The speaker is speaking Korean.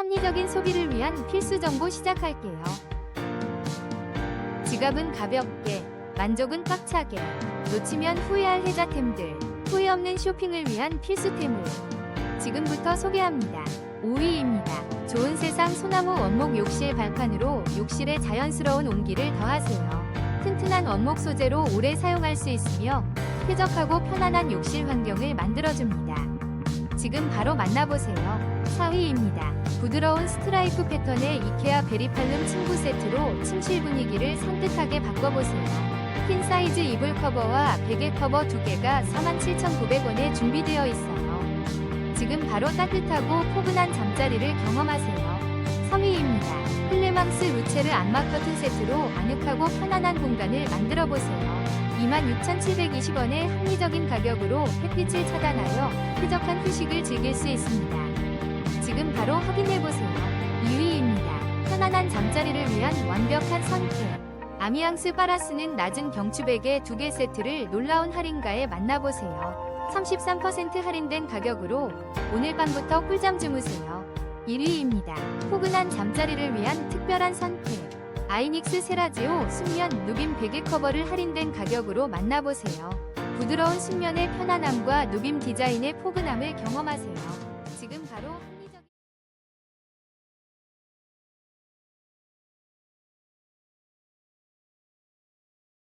합리적인 소비를 위한 필수 정보 시작할게요. 지갑은 가볍게, 만족은 꽉차게, 놓치면 후회할 혜자템들, 후회 없는 쇼핑을 위한 필수템을 지금부터 소개합니다. 5위입니다. 좋은 세상 소나무 원목 욕실 발판으로 욕실에 자연스러운 온기를 더하세요. 튼튼한 원목 소재로 오래 사용할 수 있으며 쾌적하고 편안한 욕실 환경을 만들어줍니다. 지금 바로 만나보세요. 4위입니다. 부드러운 스트라이프 패턴의 이케아 베리팔룸 침구 세트로 침실 분위기를 산뜻하게 바꿔보세요. 퀸 사이즈 이불 커버와 베개 커버 두 개가 47,900원에 준비되어 있어요. 지금 바로 따뜻하고 포근한 잠자리를 경험하세요. 3위입니다. 플레망스 루체르 안마 커튼 세트로 아늑하고 편안한 공간을 만들어 보세요. 26,720원의 합리적인 가격으로 햇빛을 차단하여 쾌적한 휴식을 즐길 수 있습니다. 지금 바로 확인해 보세요. 2위입니다. 편안한 잠자리를 위한 완벽한 선택. 아미앙스 파라스는 낮은 경추베개 2개 세트를 놀라운 할인가에 만나보세요. 33% 할인된 가격으로 오늘 밤부터 꿀잠 주무세요. 1위입니다. 포근한 잠자리를 위한 특별한 선택. 아이닉스 세라지오 순면 누빔 베개 커버를 할인된 가격으로 만나보세요. 부드러운 순면의 편안함과 누빔 디자인의 포근함을 경험하세요. 지금 바로